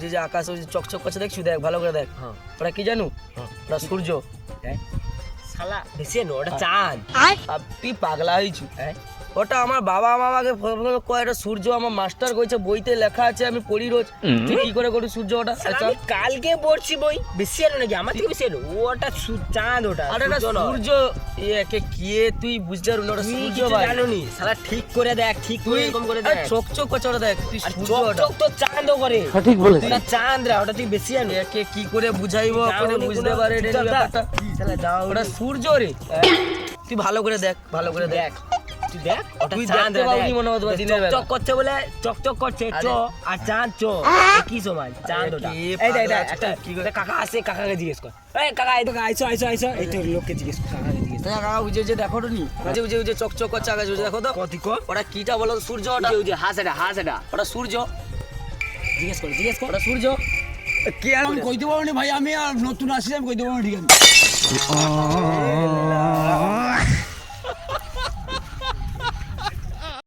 যে যে আকাশ ওই চকচক করছে দেখছি দেখ ভালো করে দেখ ওটা কি জানু। ওটা সূর্য হ্যাঁ শালা বেশি নো ওটা চাঁদ তুই পাগলা হয়েছু হ্যাঁ ওটা আমার বাবা আমাকে এটা সূর্য আমার মাস্টার কইছে বইতে লেখা আছে আমি পড়ি রোজ। তুই কি করে করি সূর্য ওটা? আচ্ছা। আমি কালকে পড়ছি বই। বেশি এলো নাকি? আমার থেকে বেশি ওটা চাঁদ ওটা আরে এটা সূর্য সূর্য একে কে তুই বুঝতে পারবি না ওটা সূর্য ভাই। জানো নি শালা ঠিক করে দেখ ঠিক করে এরকম করে দেখ। চকচক করছে ওটা দেখ তুই সূর্য ওটা। চক তো চাঁদও করে সঠিক বলেছে ওটা চাঁদ রা ওটা তুই বেশি আনো একে কি করে বুঝাইবো করে বুঝতে পারে ব্যাপারটা। যাও ওটা সূর্য রে। তুই ভালো করে দেখ ভালো করে দেখ। তুই দেখ ওটা চাঁদ দেখতে রা, পাবি দেখ। মনে হতো দিনের বেলা। চকচক করছে বলে চকচক করছে চ আর। চাঁদ চ। কি সমান চাঁদ ওটা। এই দেখ দেখ একটা কি করে- একটা কাকা আসে কাকাকে জিজ্ঞেস কর। এই কাকা এই তো আইসো আইসো আইসো। এই তো লোককে জিজ্ঞেস কর কাকাকে জিজ্ঞেস কর। কাকা উজে উজে দেখো তো নি উজে উজে উজে চকচক করছে আকাশ উজে দেখো তো। কতি কর ওটা কিটা বলো সূর্য ওটা? ওটা ওই যে হাস এটা হাস এটা। ওটা সূর্য। জিজ্ঞেস কর জিজ্ঞেস কর। ওটা সূর্য। কে আর পারব না ভাই? আমি আর নতুন আসছি আমি কই পারব না ঠিক আছে।